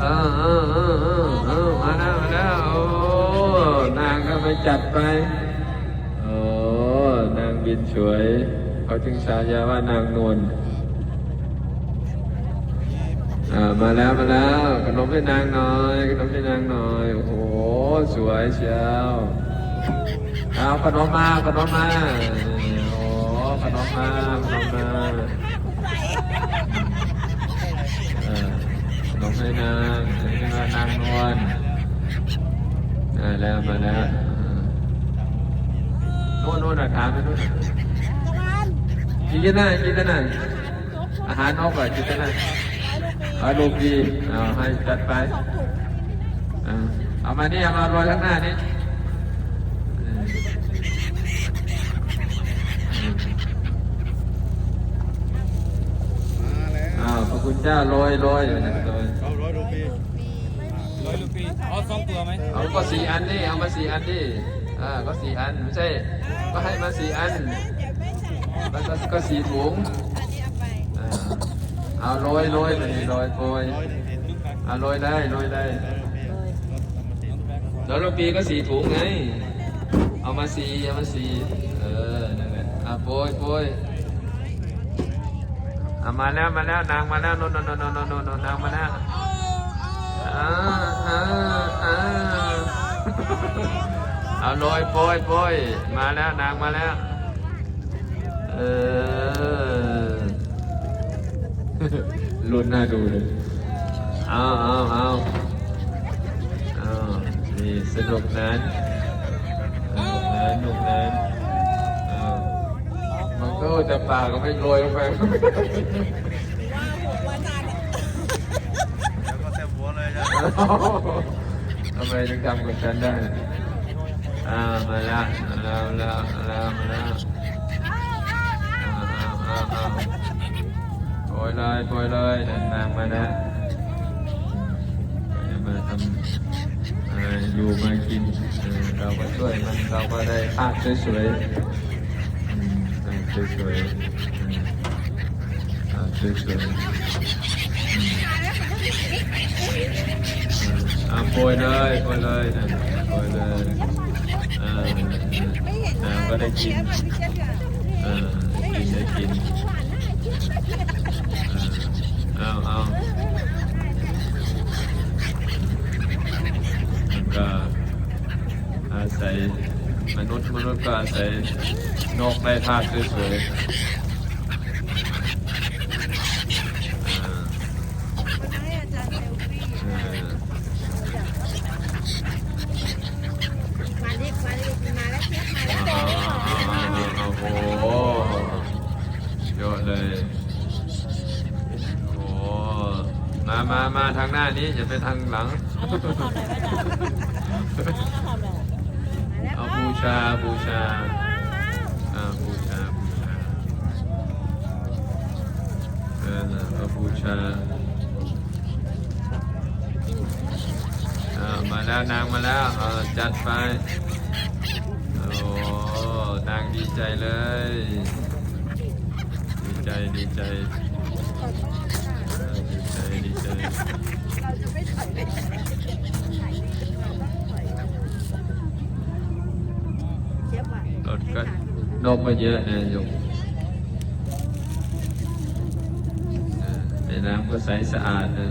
มาแล้วมาแล้วโอ้นางก็ไปจัดไปโอ้นางบินสวยเขาจึงฉายาว่านางนวลมาแล้วมาแล้วขนมให้นางหน่อยขนมให้นางหน่อยโอ้โหสวยเชียวเอาขนมมาขนมมาโอ้ขนมมาขนมมา เออ ลงให้นางให้นางนางนวลมาแล้วมาแล้วนู่นนู่นอะถามไปนู่นกินกันได้กินกันได้อาหารนอกอะกินกันได้เอาลูกดีเอาให้จัดไปเอามานี่เอามารอยข้างหน้านี่เอออ้าวพระคุณเจ้าโรยโรยโรยเอาร้อยรูปีร้อยลูกปีเอาสองตัวไหมเอาก็สี่อันนี่เอามาสี่อันดิอ่าก็สี่อันไม่ใช่ก็ให้มาสี่อันแล้วก็ก็สี่ถุงอ่าเอาโรยโรยเลยโรยโรยเอาโรยได้โรยได้แล้วลูกปีก็สี่ถุงไงเอามาสี่เอามาสี่เออนั่นแหละอะโปรยโปรย อะมาแล้วมาแล้วนางมาแล้วนนนนนนนนนนโนนนางมาแล้วอ่าอ่าอ่าเอาโรยโปยโปยมาแล้วนางมาแล้วเออลุ้นน่าดูเลยเอาเอาเอาเอานี่สนุกนั้นสนุกนั้นสนุกนั้น มันก็จะปากก็ไม่โรยลงไปแล้วก็แซ่บหัวเลยจ้ะทำไมถึงทำกับฉันได้อ่ามาแล้วมาแล้วมาแล้วมาแล้วมาแล้วอ่าอ่าอ่าอ่าโปรยเลยโปรยเลยเดินทางมาแล้วจะมาทำอะไรอยู่มากินเออเราก็ช่วยมันเราก็ได้ภาพสวยๆอืมภาพ สวยๆอืมภาพสวยๆอะโปรยเลยโปรยเลยนะโปรยเลยอ่าอ่าก็ได้กินอ่ากินได้กินอ่าเอาเอาก็อาศัยมนุษย์มนุษย์ก็อาศัย นกได้ภาพสวยๆอ่าอ่าโอ้โหเยอะเลย โอ้โหมามามาทางหน้านี้อย่าไปทางหลัง เอาบูชาบูชาอ่าบูชา บูชา เออเอาบูชาอ่า มาแล้วนางมาแล้วจัดไป โอ้นางดีใจเลย ดีใจดีใจดีใจดีใจรถก็นกก็เยอะนะโยม น้ำก็ใสสะอาดนะ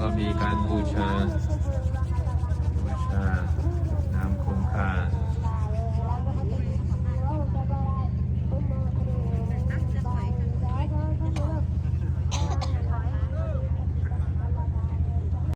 ก็มีการบูชา